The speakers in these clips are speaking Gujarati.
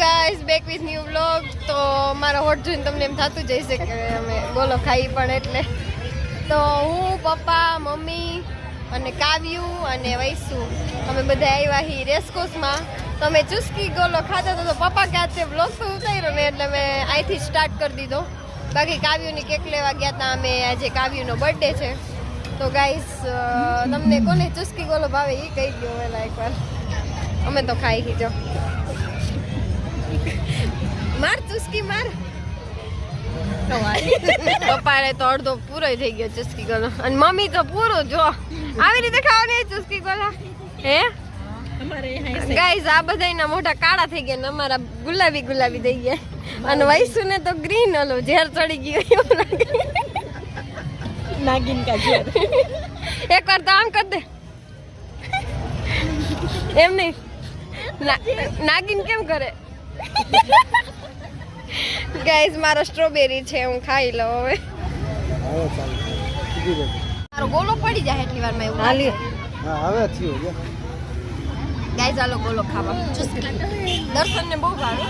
Guys back with new vlog તો મારો હોટ જોઈને તમને એમ થતું જ હશે કે અમે બોલો ખાઈ પણ એટલે. તો હું, પપ્પા, મમ્મી અને કાવ્યુ અને વૈસુ. અમે બધા આવ્યા હી રેસકોસમાં. તો અમે ચુસ્કી ગોલો ખાતા હતા. તો પપ્પા ક્યાં છે વ્લોગ તો ઉતાર્યો ને એટલે મેં અહીંથી સ્ટાર્ટ કરી દીધો. બાકી કાવ્યુની કેક લેવા ગયા હતા અમે, આજે કાવ્યુનો બર્થડે છે. તો ગાઈસ તમને કોને ચુસ્કી ગોલો ભાવે એ કહી દો પહેલાં એકવાર. અમે તો ખાઈ કીધો માર ચુસ્કી માર. પપ્પાને તો અડધો પૂરો થઈ ગયો ચુસ્કી ગોલો અને મમ્મી તો પૂરો જો. આવી રીતે ખાવાની ચુસ્કી ગોલા હે? ગાઈઝ આ બધાયના મોઢા કાળા થઈ ગયા ને અમારા ગુલાબી ગુલાબી થઈ ગયા. અને વૈસુ ને તો ગ્રીન ઓલો ઝેર ચડી ગયો એવું લાગે. નાગિન કા એકવાર તો આમ કર દે. એમ નહીં. નાગિન કેમ કરે? ગાઈઝ મારો સ્ટ્રોબેરી છે હું ખાઈ લઉં હવે. મારો ગોલો પડી જાય એટલી વારમાં એવું હાલી હા હવે થયો ગાઈઝ આલો ગોલો ખાવા. દર્શન ને બહુ ભાવે.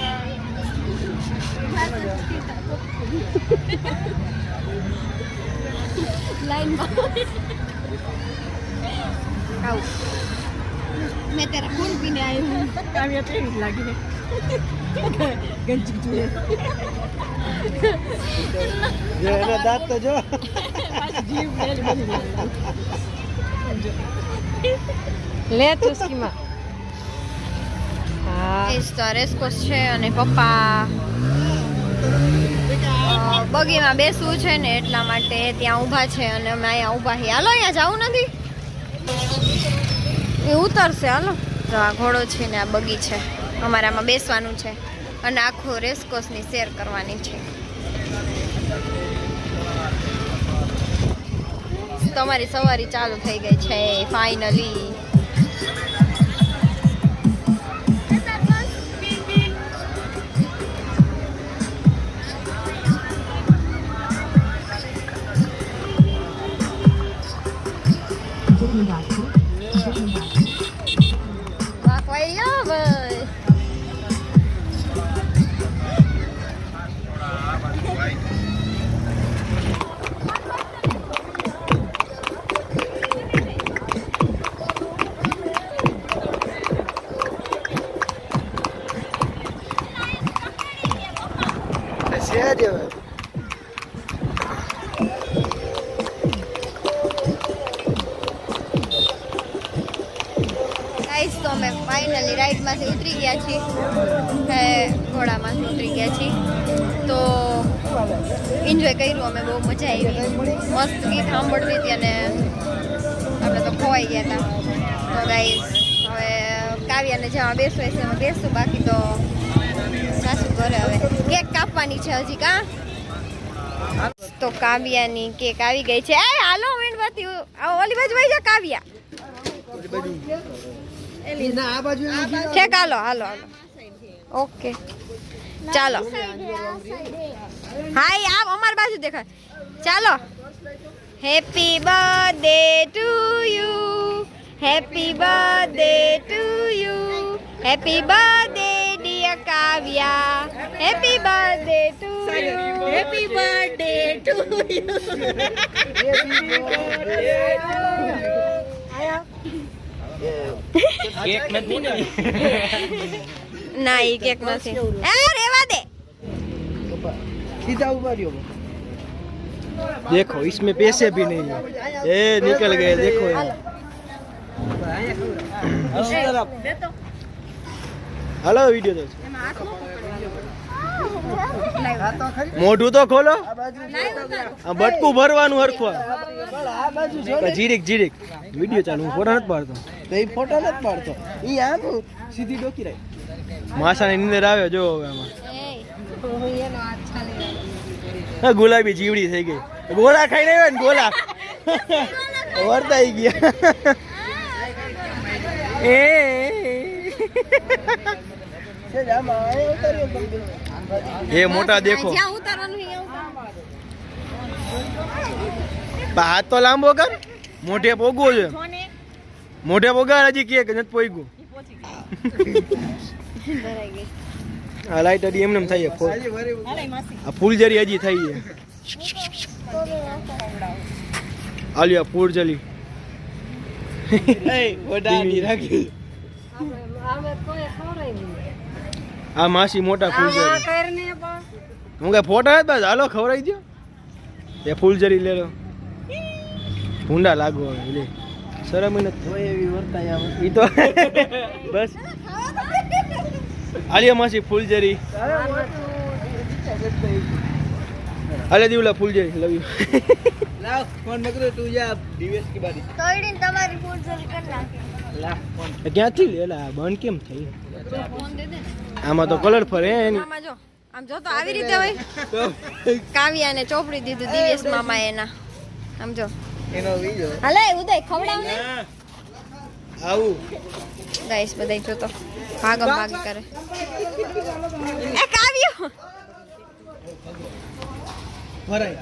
લાઈનમાં. ખાવું મેં તારા ફોન પીને આવી હું કાવ્ય જ લાગી. ગંજી જોઈએ જો એના દાંત તો જો લે ચુસ્કીમાં છે અને પપ્પા. બગીમાં બેસવું છે ને એટલા માટે ત્યાં ઊભા છે અને અમે અહીંયા ઊભા છીએ. હાલો, અહીંયા જવું નથી? એ ઉતરશે, હાલો. તો આ ઘોડો છે ને આ બગી છે. અમારે આમાં બેસવાનું છે અને આખો રેસકોસની શેર કરવાની છે. તમારી સવારી ચાલુ થઈ ગઈ છે ફાઇનલી ફાઇનલી રાઈડમાંથી ઉતરી ગયા છીએ. ઘોડામાંથી ઉતરી ગયા છીએ. તો એન્જોય કર્યું, અમે બહુ મજા આવી. મસ્ત ગીત સાંભળતી હતી અને આપણે તો ખોવાઈ ગયા હતા. તો ગાઈ હવે કાવ્યાને જ્યાં બેસવું છે બેસશું. બાકી તો સાસુ ઘરે હવે. કેક કાપવાની છે હજી કા? તો કાવ્યાની કેક આવી ગઈ છે. એ, હાલો, મીણબત્તી ઓલી બાજુ ભાઈ જા, કાવ્યા. ઠેક હાલો હાલો હાલો. ઓકે. ચાલો. હાય આપ અમારી બાજુ દેખાય. ચાલો. Happy birthday to you happy birthday to you happy birthday dear Kavya happy birthday to you happy birthday to cake નથી ને ના એ કેક નથી એ રેવા દે सीधा ऊपर ही देखो इसमें पैसे भी नहीं है ये निकल गए देखो ये हेलो वीडियो दो મોઢું તો ખોલો આ બટકું ભરવાનું હરખું જીરીક જીરીક વિડીયો ચાલુ હું ફોટો નથી પાડતો તો એ ફોટો નથી પાડતો. એ આમ સીધી ડોકી રહી માસાની નીંદર આવે જો હવે આમાં. ગુલાબી જીવડી થઈ ગઈ. ગોળા ખાઈને આવ્યા ને ગોળા વર્તાઈ ગયા. એ. મોટા દેખો. હાથ તો લાંબો કર. મોઢે પોગવો છે મોઢે બગાડ હજી કે નથી ભરાઈ આ લાઈટ હજી એમને માસી. આ ફૂલજરી હજી થઈ છે. આલ્યા ફૂલજરી રાખી. આ માસી મોટા ફૂલજરી હું કઈ ફોટા બસ હાલો ખવડાવી દો એ ફૂલજરી લે લો. ભૂંડા લાગો હવે લે. શરમ નથી. એવી વર્તાય આવે તો બસ. આલિયા માસી ફૂલજરી અલે દીવલા ફૂલજરી લવ યુ લાવ ફોન નકરો તું જા ડીવીએસ કે ક્યાંથી લેલા બંધ કેમ થઈ? આમાં તો કલર ફરે જો તો આવી રીતે હોય. કાવ્યાને ચોપડી દીધું દિવેશ મામા એના. આમ જો. એનો વીજો હાલે ઉદય ખવડાવ ને. આવું. ગાઈસ બધાય જો તો ભાગ ભાગ કરે. એ કાવ્યો ભરાય.